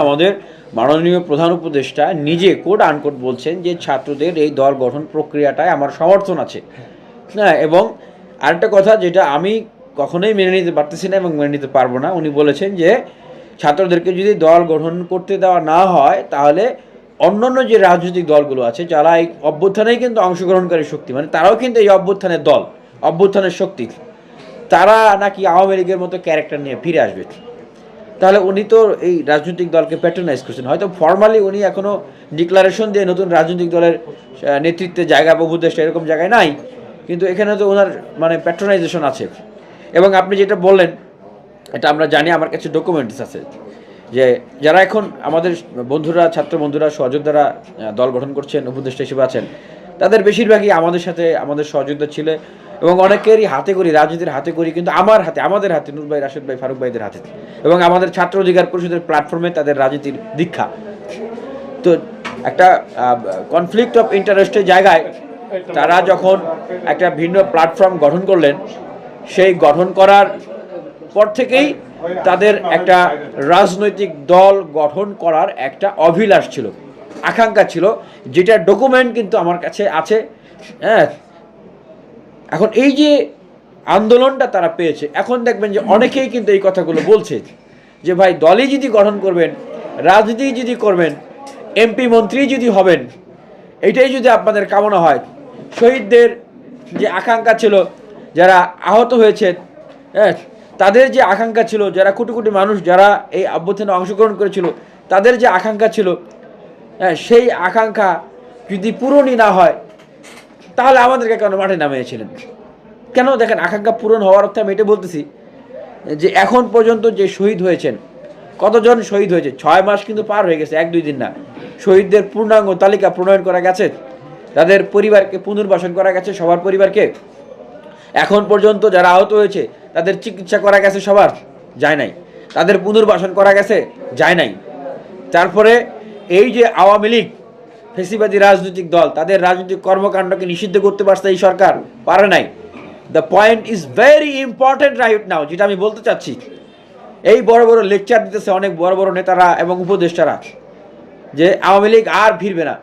আমাদের মাননীয় প্রধান উপদেষ্টা নিজে কোড আনকোড বলছেন যে ছাত্রদের এই দল গঠন প্রক্রিয়াটায় আমার সমর্থন আছে। হ্যাঁ এবং আরেকটা কথা যেটা আমি কখনোই মেনে নিতে পারতেছি না এবং মেনে নিতে পারব না, উনি বলেছেন যে ছাত্রদেরকে যদি দল গঠন করতে দেওয়া না হয়, তাহলে অন্যান্য যে রাজনৈতিক দলগুলো আছে, যারা এই অভ্যুত্থানেই কিন্তু অংশগ্রহণকারী শক্তি মানে তারাও কিন্তু এই অভ্যুত্থানের দল, অভ্যুত্থানের শক্তি, তারা নাকি আওয়ামী লীগের মতো ক্যারেক্টার নিয়ে ফিরে আসবে। তাহলে উনি তো এই রাজনৈতিক দলকে প্যাট্রোনাইজ করছেন। হয়তো ফর্মালি উনি এখনও ডিক্লারেশন দিয়ে নতুন রাজনৈতিক দলের নেতৃত্বে জায়গা বা উপদেষ্টা এরকম জায়গায় নাই, কিন্তু এখানে তো ওনার মানে প্যাট্রোনাইজেশন আছে। এবং আপনি যেটা বললেন, এটা আমরা জানি, আমার কাছে ডকুমেন্টস আছে, যে যারা এখন আমাদের বন্ধুরা, ছাত্র বন্ধুরা, সহযোদ্ধারা দল গঠন করছেন, উপদেষ্টা হিসেবে আছেন, তাদের বেশিরভাগই আমাদের সাথে আমাদের সহযোদ্ধা ছিল। এবং অনেকেরই হাতে করি, রাজনীতির হাতে করি, কিন্তু আমার হাতে, আমাদের হাতে নূর ভাই, রাশেদ ভাই, ফারুক ভাইদের হাতে। এবং আমাদের ছাত্র অধিকার পরিষদের প্ল্যাটফর্মে তাদের রাজনীতির দীক্ষা। তো একটা কনফ্লিক্ট অফ ইন্টারেস্টের জায়গায় তারা যখন একটা ভিন্ন প্ল্যাটফর্ম গঠন করলেন, সেই গঠন করার পর থেকেই তাদের একটা রাজনৈতিক দল গঠন করার একটা অভিলাষ ছিল, আকাঙ্ক্ষা ছিল, যেটা ডকুমেন্ট কিন্তু আমার কাছে আছে। হ্যাঁ এখন এই যে আন্দোলনটা তারা পেয়েছে, এখন দেখবেন যে অনেকেই কিন্তু এই কথাগুলো বলছে যে ভাই দলই যদি গঠন করবেন, রাজনীতি যদি করবেন, এমপি মন্ত্রী যদি হবেন, এটাই যদি আপনাদের কামনা হয়। শহীদদের যে আকাঙ্ক্ষা ছিল, যারা আহত হয়েছে হ্যাঁ তাদের যে আকাঙ্ক্ষা ছিল, যারা কোটি কোটি মানুষ, যারা এই অভ্যুত্থানে অংশগ্রহণ করেছিল, তাদের যে আকাঙ্ক্ষা ছিল হ্যাঁ সেই আকাঙ্ক্ষা যদি পূরণই না হয় তাহলে আমাদেরকে কেন মাঠে নামিয়েছিলেন? কেন দেখেন আকাঙ্ক্ষা পূরণ হওয়ার অর্থে আমি এটা বলতেছি, যে এখন পর্যন্ত যে শহীদ হয়েছেন, কতজন শহীদ হয়েছে? ছয় মাস কিন্তু পার হয়ে গেছে, এক দুই দিন না। শহীদদের পূর্ণাঙ্গ তালিকা প্রণয়ন করা গেছে, তাদের পরিবারকে পুনর্বাসন করা গেছে সবার পরিবারকে। এখন পর্যন্ত যারা আহত হয়েছে, তাদের চিকিৎসা করা গেছে সবার, যায় নাই। তাদের পুনর্বাসন করা গেছে, যায় নাই। তারপরে এই যে আওয়ামী লীগ ফেসিবাদী রাজনৈতিক দল, তাদের রাজনৈতিক কর্মকাণ্ডকে নিষিদ্ধ করতে পারছে এই সরকার, পারে নাই। The point is very important right now যেটা আমি বলতে চাচ্ছি। এই বড় বড় লেকচার দিতেছে অনেক বড় বড় নেতারা এবং উপদেষ্টারা, যে আওয়ামী লীগ আর ফিরবে না।